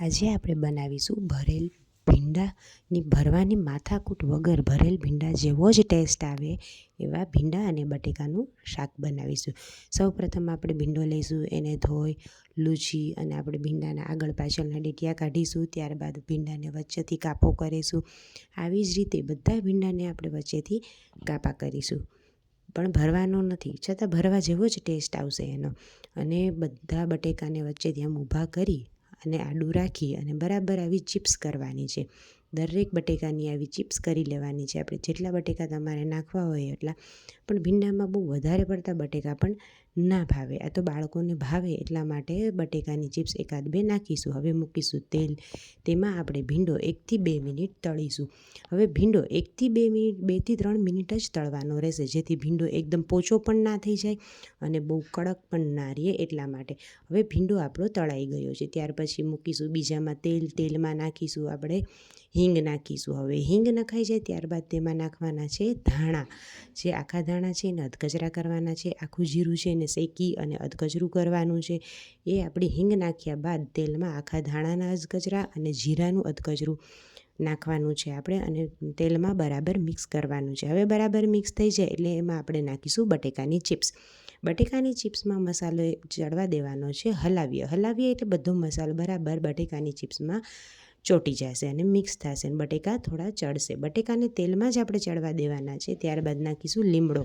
આજે આપણે બનાવીશું ભરેલ ભીંડાની ભરવાની માથાકૂટ વગર ભરેલ ભીંડા જેવો જ ટેસ્ટ આવે એવા ભીંડા અને બટેકાનું શાક બનાવીશું. સૌપ્રથમ આપણે ભીંડો લઈશું, એને ધોઈ, લૂછી અને આપણે ભીંડાના આગળ પાછળના ડીટિયા કાઢીશું, ત્યારબાદ ભીંડાને વચ્ચેથી કાપો કરીશું. આવી જ રીતે બધા ભીંડાને આપણે વચ્ચેથી કાપા કરીશું. પણ ભરવાનો નથી, છતાં ભરવા જેવો જ ટેસ્ટ આવશે એનો. અને બધા બટેકાને વચ્ચેથી આમ ઊભા કરી અને આડું રાખી અને બરાબર આવી ચિપ્સ કરવાની છે. દરેક બટેકાની આવી ચિપ્સ કરી લેવાની છે. આપણે જેટલા બટેકા તમારે નાખવા હોય એટલા. પણ ભીંડામાં બહુ વધારે પડતા બટેકા પણ ના ભાવે. આ તો બાળકોને ભાવે એટલા માટે બટેકાની ચિપ્સ એકાદ બે નાખીશું. હવે મૂકીશું તેલ. તેમાં આપણે ભીંડો એકથી બે મિનિટ તળીશું. હવે ભીંડો એકથી બે મિનિટ, બેથી ત્રણ મિનિટ જ તળવાનો રહેશે. જેથી ભીંડો એકદમ પોચો પણ ના થઈ જાય અને બહુ કડક પણ ના રહે એટલા માટે. હવે ભીંડો આપણો તળાઈ ગયો છે. ત્યાર પછી મૂકીશું બીજામાં તેલ. તેલમાં નાખીશું આપણે હિંગ નાખીશું. હવે હિંગ નખાઈ જાય ત્યારબાદ તેમાં નાખવાના છે ધાણા. જે આખા ધાણા છે એને અધકચરા કરવાના છે. આખું જીરું છે એને શેકી અને અધકચરું કરવાનું છે. એ આપણે હિંગ નાખ્યા બાદ તેલમાં આખા ધાણાના અધકચરા અને જીરાનું અધકચરું નાખવાનું છે આપણે અને તેલમાં બરાબર મિક્સ કરવાનું છે. હવે બરાબર મિક્સ થઈ જાય એટલે એમાં આપણે નાખીશું બટેકાની ચિપ્સ. બટેકાની ચિપ્સમાં મસાલો ચડવા દેવાનો છે હલાવીએ. હલાવીએ એટલે બધો મસાલો બરાબર બટેકાની ચિપ્સમાં ચોટી જશે અને મિક્સ થશે અને બટેકા થોડા ચડશે. બટેકાને તેલમાં જ આપણે ચડવા દેવાના છે. ત્યારબાદ નાખીશું લીમડો.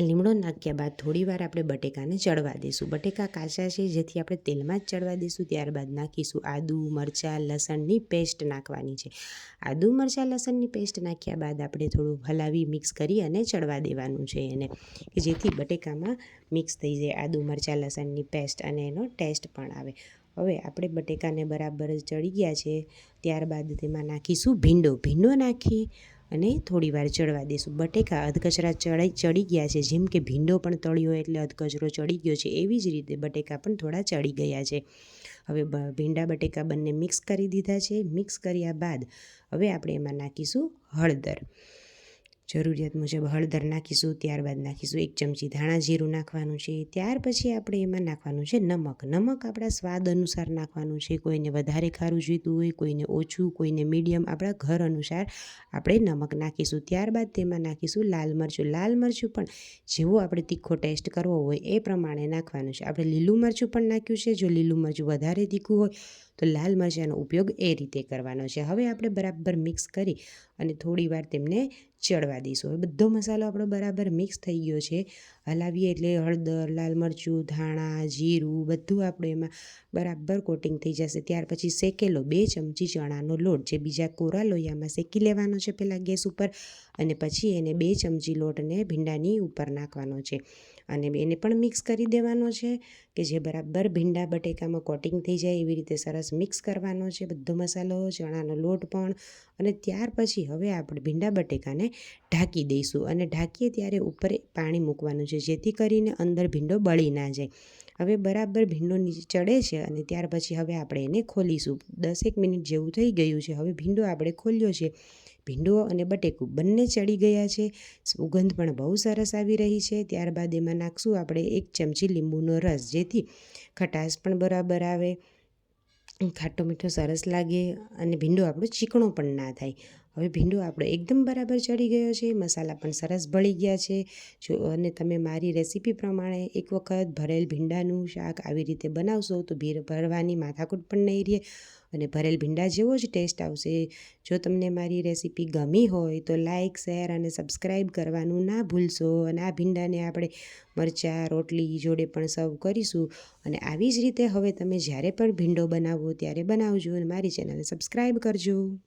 લીમડો નાખ્યા બાદ થોડીવાર આપણે બટેકાને ચડવા દઈશું બટેકા કાચા છે, જેથી આપણે તેલમાં જ ચડવા દઈશું ત્યારબાદ નાખીશું આદુ, મરચાં, લસણની પેસ્ટ નાખવાની છે. આદુ, મરચાં, લસણની પેસ્ટ નાખ્યા બાદ આપણે થોડું હલાવી મિક્સ કરી અને ચડવા દેવાનું છે એને. જેથી બટેકામાં મિક્સ થઈ જાય આદુ, મરચાં, લસણની પેસ્ટ અને એનો ટેસ્ટ પણ આવે. હવે આપણે બટેકાને બરાબર ચડી ગયા છે. ત્યારબાદ તેમાં નાખીશું ભીંડો. ભીંડો નાખી અને થોડી વાર ચડવા દઈશું બટેકા અધકચરા ચડાઈ, ચડી ગયા છે. જેમ કે ભીંડો પણ તળ્યો એટલે અધકચરો ચડી ગયો છે. એવી જ રીતે બટેકા પણ થોડા ચડી ગયા છે. હવે ભીંડા બટેકા બંને મિક્સ કરી દીધા છે. મિક્સ કર્યા બાદ હવે આપણે એમાં નાખીશું હળદર. જરૂરિયાત મુજબ હળદર નાખીશું, ત્યારબાદ નાખીશું એક ચમચી ધાણા જીરું નાખવાનું છે. ત્યાર પછી આપણે એમાં નાખવાનું છે નમક. નમક આપણા સ્વાદ અનુસાર નાખવાનું છે. કોઈને વધારે ખારું જોઈતું હોય, કોઈને ઓછું, કોઈને મીડિયમ, આપણા ઘર અનુસાર આપણે નમક નાખીશું. ત્યારબાદ તેમાં નાખીશું લાલ મરચું. લાલ મરચું પણ જેવો આપણે તીખો ટેસ્ટ કરવો હોય એ પ્રમાણે નાખવાનું છે. આપણે લીલું મરચું પણ નાખ્યું છે. જો લીલું મરચું વધારે તીખું હોય તો લાલ મરચાંનો ઉપયોગ એ રીતે કરવાનો છે. હવે આપણે બરાબર મિક્સ કરી અને થોડી વાર તેમને ચડવા દઈશું. હવે બધો મસાલો આપણો બરાબર મિક્સ થઈ ગયો છે. હલાવીએ એટલે હળદર, લાલ મરચું, ધાણા, જીરું બધું આપણું એમાં બરાબર કોટિંગ થઈ જશે. ત્યાર પછી શેકેલો બે ચમચી ચણાનો લોટ, જે બીજા કોરા લોહીયામાં શેકી લેવાનો છે પહેલાં ગેસ ઉપર અને પછી એને બે ચમચી લોટને ભીંડાની ઉપર નાખવાનો છે. અને એને પણ મિક્સ કરી દેવાનો છે કે જે બરાબર ભીંડા બટેકામાં કોટિંગ થઈ જાય એવી રીતે સરસ મિક્સ કરવાનો છે, બધો મસાલો, ચણાનો લોટ પણ અને ત્યાર પછી હવે આપણે ભીંડા બટેકાને ઢાંકી દઈશું અને ઢાંકીએ ત્યારે ઉપર પાણી મૂકવાનું છે, જેથી કરીને અંદર ભીંડો બળી ના જાય. હવે બરાબર ભીંડો નીચે ચડે છે અને ત્યાર પછી હવે આપણે એને ખોલીશું. દસેક મિનિટ જેવું થઈ ગયું છે, હવે ભીંડો આપણે ખોલ્યો છે. ભીંડો અને બટેકું બંને ચડી ગયા છે, સુગંધ પણ બહુ સરસ આવી રહી છે. ત્યારબાદ એમાં નાખશું આપણે એક ચમચી લીંબુનો રસ, જેથી ખટાશ પણ બરાબર આવે. ખાટો મીઠો સરસ લાગે અને ભીંડો આપણો ચીકણો પણ ના થાય. હવે ભીંડો આપણો એકદમ બરાબર ચડી ગયો છે, મસાલા પણ સરસ ભળી ગયા છે. જો અને તમે મારી રેસીપી પ્રમાણે એક વખત ભરેલ ભીંડાનું શાક આવી રીતે બનાવશો તો ભીર ભરવાની માથાકૂટ પણ નહીં રહે. અને ભરેલ ભીંડા જેવો જ ટેસ્ટ આવશે. જો તમને મારી રેસીપી ગમી હોય તો લાઇક શેર અને સબસ્ક્રાઈબ કરવાનું ના ભૂલશો. અને આ ભીંડાને આપણે મરચાં, રોટલી જોડે પણ સર્વ કરીશું. અને આવી જ રીતે હવે તમે જ્યારે પણ ભીંડો બનાવો ત્યારે બનાવજો અને મારી ચેનલને સબસ્ક્રાઈબ કરજો.